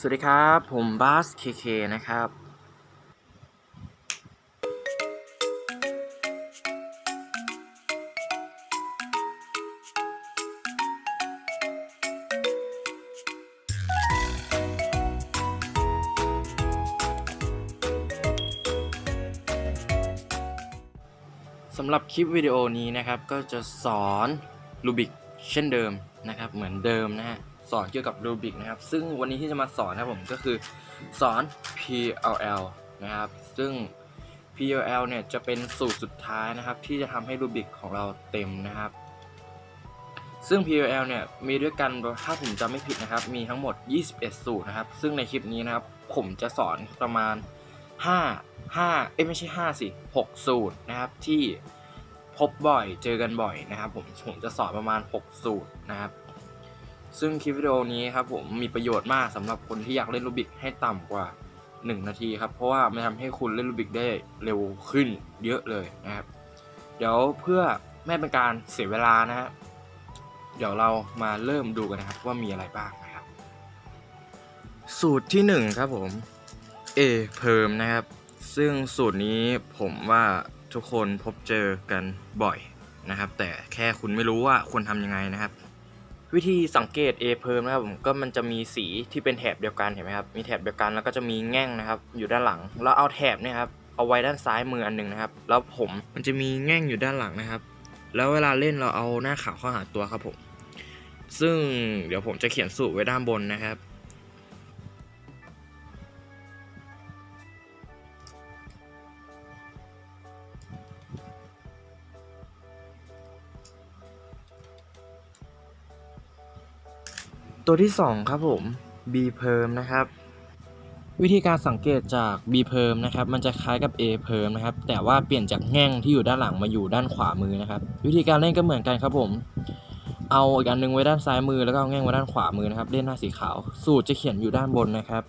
สวัสดีครับ ผมบาสเคเคนะครับ สำหรับคลิปวิดีโอนี้นะครับ ก็จะสอนรูบิกเช่นเดิมนะครับ เหมือนเดิมนะฮะ สอนเกี่ยวกับรูบิกนะครับ ซึ่งวันนี้ที่จะมาสอนนะผมก็คือสอน PLL นะครับ ซึ่ง PLL เนี่ยจะเป็นสูตรสุดท้ายนะครับ ที่จะทำให้รูบิกของเราเต็มนะครับ ซึ่ง PLL เนี่ยมีด้วยกันถ้าผมจำไม่ผิดนะครับ มีทั้งหมด 21 สูตรนะครับ ซึ่งในคลิปนี้นะครับ ผมจะสอนประมาณ 5 5เอ้ไม่ใช่ 5 สิ 6 สูตรนะครับที่พบบ่อยเจอกันบ่อยนะครับ ผมผมจะสอนประมาณ 6 สูตรนะครับ ซึ่งคลิปวิดีโอนี้ครับผมมีประโยชน์มากสำหรับคนที่อยากเล่นรูบิกให้ต่ำกว่า 1 นาทีครับ เพราะว่ามันทำให้คุณเล่นรูบิกได้เร็วขึ้นเยอะเลยนะครับ เดี๋ยวเพื่อไม่เป็นการเสียเวลานะฮะเดี๋ยวเรามาเริ่มดูกันนะครับว่ามีอะไรบ้างนะครับ สูตรที่ 1 ครับผม A เพิ่มนะครับ ซึ่งสูตรนี้ผมว่าทุกคนพบเจอกันบ่อยนะครับ แต่แค่คุณไม่รู้ว่าควรทำยังไงนะครับ วิธีสังเกต A เพิ่มนะครับผมก็มันจะมีสีที่เป็นแถบเดียวกันเห็นไหมครับมีแถบเดียวกันแล้วก็จะมีแง่งนะครับ อยู่ด้านหลังแล้วเอาแถบเนี่ยครับเอาไว้ด้านซ้ายมืออันหนึ่งนะครับ แล้วผมมันจะมีแง่งอยู่ด้านหลังนะครับ แล้วเวลาเล่นเราเอาหน้าขาวเข้าหาตัวครับผมซึ่งเดี๋ยวผมจะเขียนสูตรไว้ด้านบนนะครับ ตัวที่ 2 ครับผม B เพิ่มนะครับ วิธีการสังเกตจาก B เพิ่มนะครับ มันจะคล้ายกับ A เพิ่มนะครับ แต่ว่าเปลี่ยนจากแง่งที่อยู่ด้านหลังมาอยู่ด้านขวามือนะครับ วิธีการเล่นก็เหมือนกันครับผม เอาอีกอันหนึงไว้ด้านซ้ายมือแล้วก็เอาแง่งไว้ด้านขวามือนะครับ เล่นหน้าสีขาว สูตรจะเขียนอยู่ด้านบนนะครับ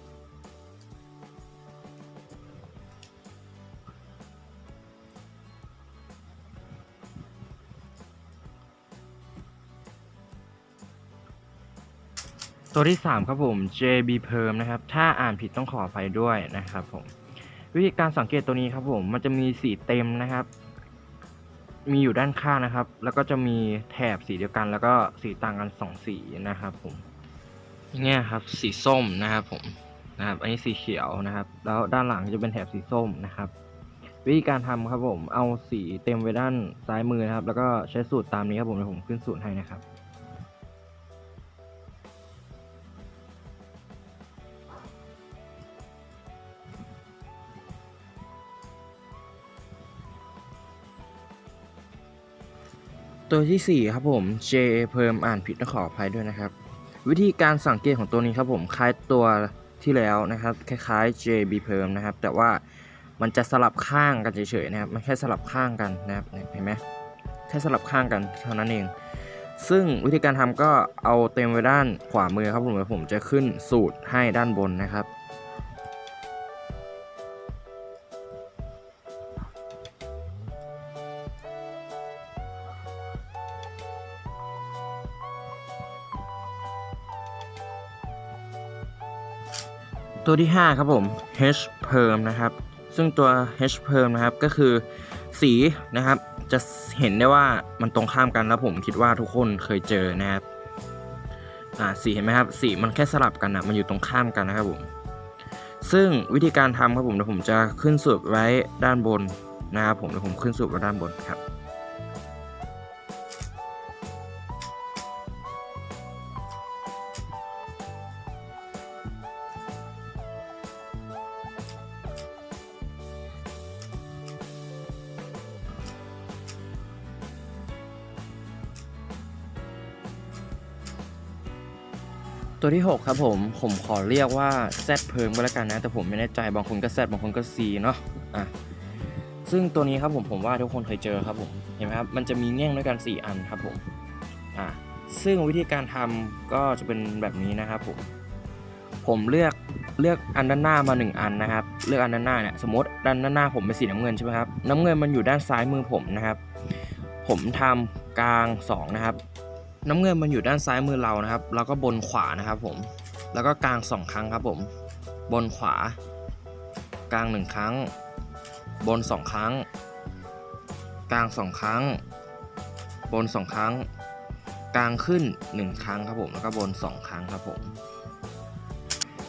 ตัวที่ 3 ครับผม JB เพิ่มนะครับ ถ้าอ่านผิดต้องขออภัยด้วยนะครับผม วิธีการสังเกตตัวนี้ครับผม มันจะมีสีเต็มนะครับ มีอยู่ด้านข้างนะครับ แล้วก็จะมีแถบสีเดียวกัน แล้วก็สีต่างกัน 2 สีนะครับผมอย่างเงี้ยครับ สีส้มนะครับผม นะครับ อันนี้สีเขียวนะครับ แล้วด้านหลังจะเป็นแถบสีส้มนะครับวิธีการทำครับผม เอาสีเต็มไว้ด้านซ้ายมือนะครับ แล้วก็ใช้สูตรตามนี้ครับผมเดี๋ยวผมขึ้นสูตรให้นะครับ ตัวที่ 4 ครับผม J เพิ่มอ่านผิดต้องขออภัยด้วยนะครับ วิธีการสังเกตของตัวนี้ครับผมคล้ายตัวที่แล้วนะครับ คล้ายๆ JB เพิ่มนะครับ แต่ว่ามันจะสลับข้างกันเฉยๆนะครับ มันแค่สลับข้างกันนะครับเห็นไหมแค่สลับข้างกันเท่านั้นเอง ซึ่งวิธีการทำก็เอาเต็มไว้ด้านขวามือครับผมเดี๋ยวผมจะขึ้นสูตรให้ด้านบนนะครับ ตัวที่ 5 ครับผม H เพิ่มนะครับ ซึ่งตัว H เพิ่มนะครับก็คือสีนะครับจะเห็นได้ว่ามันตรงข้ามกันแล้วผมคิดว่าทุกคนเคยเจอนะครับอ่าสีเห็นไหมครับสีมันแค่สลับกันนะมันอยู่ตรงข้ามกันนะครับผมซึ่งวิธีการทำครับผมเดี๋ยวผมจะขึ้นสูตรไว้ด้านบนนะครับผมเดี๋ยวผมขึ้นสูตรไว้ด้านบนครับ ตัวที่ 6 ครับผม ผมขอเรียกว่า Z เพิ่มก็แล้วกันนะ แต่ผมไม่แน่ใจบางคนก็ Z บางคนก็ C เนาะอะซึ่งตัวนี้ครับผมผมว่าทุกคนเคยเจอครับผมเห็นไหมครับมันจะมีแง่งด้วยกัน 4 อันครับผมอะซึ่งวิธีการทำก็จะเป็นแบบนี้นะครับผมผมเลือกเลือกอันด้านหน้ามา 1 อันนะครับ เลือกอันด้านหน้าเนี่ยสมมติด้านหน้าผมเป็นสีน้ำเงินใช่ไหมครับน้ำเงินมันอยู่ด้านซ้ายมือผมนะครับ ผมทำกลาง 2 นะครับ น้ำเงินมันอยู่ด้านซ้ายมือเรานะครับ แล้วก็บนขวานะครับผม แล้วก็กลางสองครั้งครับผม บนขวา กลางหนึ่งครั้ง บนสองครั้ง กลางสองครั้ง บนสองครั้ง กลางขึ้นหนึ่งครั้งครับผม แล้วก็บนสองครั้งครับผม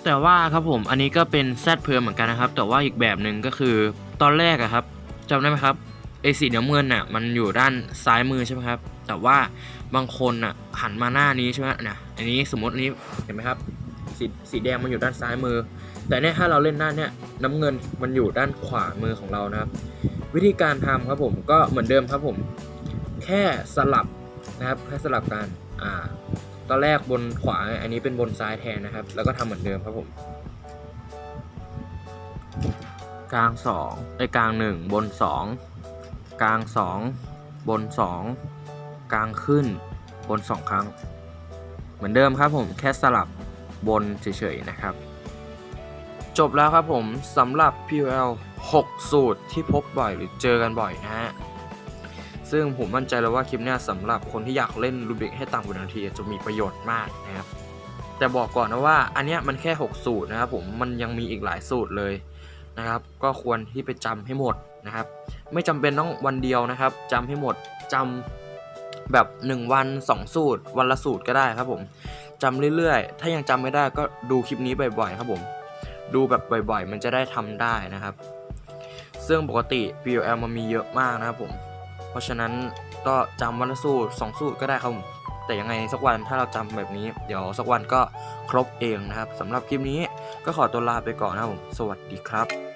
แต่ว่าครับผม อันนี้ก็เป็นแซดเพิ่มเหมือนกันนะครับ แต่ว่าอีกแบบหนึ่งก็คือ ตอนแรกอะครับจำได้ไหมครับไอสีน้ำเงินน่ะมันอยู่ด้านซ้ายมือใช่ไหมครับ แต่ว่าบางคนน่ะหันมาหน้านี้ใช่ไหมเนี่ยอันนี้สมมติอันนี้เห็นไหมครับสีสีแดงมันอยู่ด้านซ้ายมือ แต่เนี่ยถ้าเราเล่นด้านเนี่ยน้ำเงินมันอยู่ด้านขวามือของเรานะครับ วิธีการทำครับผมก็เหมือนเดิมครับผม แค่สลับนะครับแค่สลับกันอ่าตอนแรกบนขวาอันนี้เป็นบนซ้ายแทนนะครับ แล้วก็ทำเหมือนเดิมครับผมกลางสองไอ้กลางหนึ่งบนสองกลางสองบนสอง กลางขึ้นบนสองครั้ง เหมือนเดิมครับผมแค่สลับบนเฉยๆนะครับ จบแล้วครับผมสำหรับ PL 6 สูตรที่พบบ่อยหรือเจอกันบ่อยนะฮะซึ่งผมมั่นใจเลยว่าคลิปนี้สำหรับคนที่อยากเล่นรูบิกให้ต่ำกว่านาทีจะมีประโยชน์มากนะครับ แต่บอกก่อนนะว่าอันเนี้ยมันแค่ 6 สูตรนะครับผมมันยังมีอีกหลายสูตรเลยนะครับ ก็ควรที่ไปจำให้หมดนะครับ ไม่จำเป็นต้องวันเดียวนะครับจำให้หมดจำ แบบ 1 วัน 2 สูตร วันละสูตรก็ได้ครับผมจำเรื่อยๆ ถ้ายังจำไม่ได้ก็ดูคลิปนี้บ่อยๆ ครับผม ดูแบบบ่อยๆ มันจะได้ทำได้นะครับ ซึ่งปกติ POL มันมีเยอะมากนะครับผม เพราะฉะนั้นก็จำวันละสูตร 2 สูตรก็ได้ครับผม แต่ยังไงสักวันถ้าเราจำแบบนี้ เดี๋ยวสักวันก็ครบเองนะครับสำหรับคลิปนี้ก็ขอตัวลาไปก่อนนะครับผม สวัสดีครับ